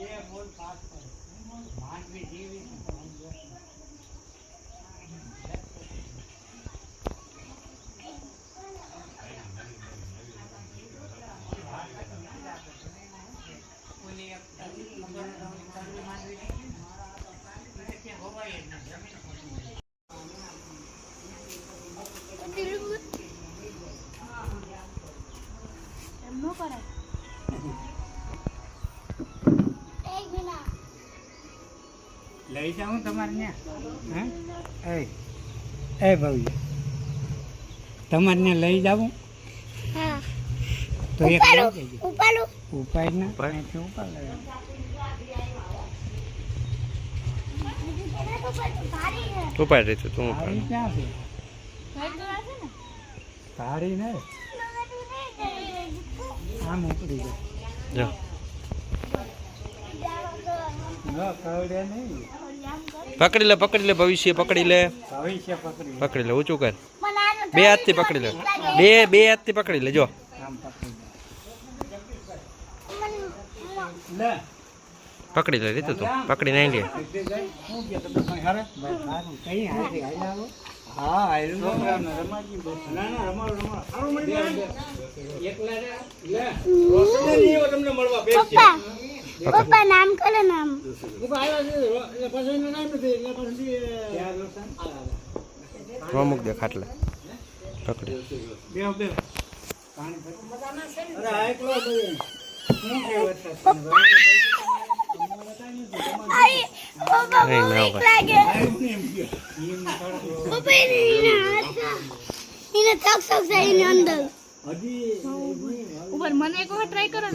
એમ લઈ જાઉં તમારે ત્યાં? હે? એ એ ભાઈ તમારે ત્યાં લઈ જાવું હા. તો એક ઉપાડું ઉપાય ના ઉપાડ. અહીંથી ઉપાડ. ઉપાડ રીતું તું ઉપાડ. ક્યાં છે? ભાઈ તો આ છે ને? આમ ઉપડી જો. જાય ન કરડે નહીં. પકડી લે પકડી લે ભવિષ્ય પકડી લે. પકડી લે. ઊંચું કર. બે હાથથી પકડી લે. બે બે હાથથી પકડી લે જો. પકડી લે. લે. પકડી લે રીતું તું. પકડી નહીં. લે. એકલા રે. લે. રોશની નહીં હોય તમને મળવા. પપ્પા નામ કરો નામ. મૂક દે ખાટલે. પકડી. અંદર. ઉપર મને એક વખત ટ્રાય કરો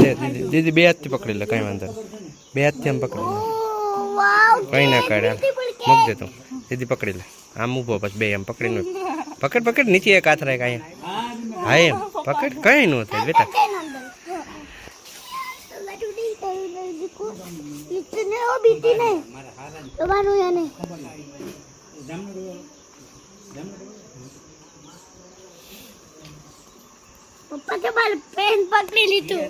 દીદી બે હાથથી પકડી લે કઈ વાંધો બે હાથથી એમ પકડી લે. કઈ ના કાઢે મૂક દે તું. દીદી પકડી લે. આમ ઊભો પછી બે આમ પકડીને પકડ પકડ નીચે એક હાથ રાખ અહીંયા. હા એમ. પકડ કઈ નું થાય બેટા. બીટી નહીં. તમારું એને. તો માલ પેન પકડી લીધું.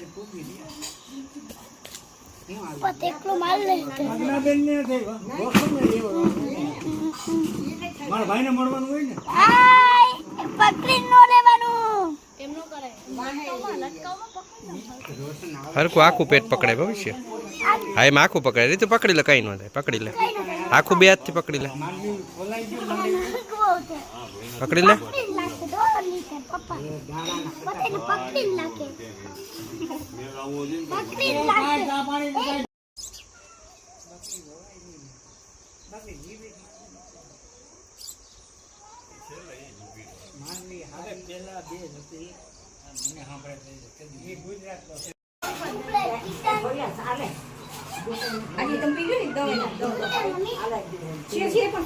આખું પેટ પકડે ભવિષ્ય હા એમ આખું પકડે રીતું પકડી લે કઈ ન થાય. પકડી લે. આખું બે હાથથી પકડી લે. પકડી લે. પેલા બે હતી મને સાંભળે છે એ ગુજરાતનો છે. આજે તમે પી ગયો ને દવા છે છે પણ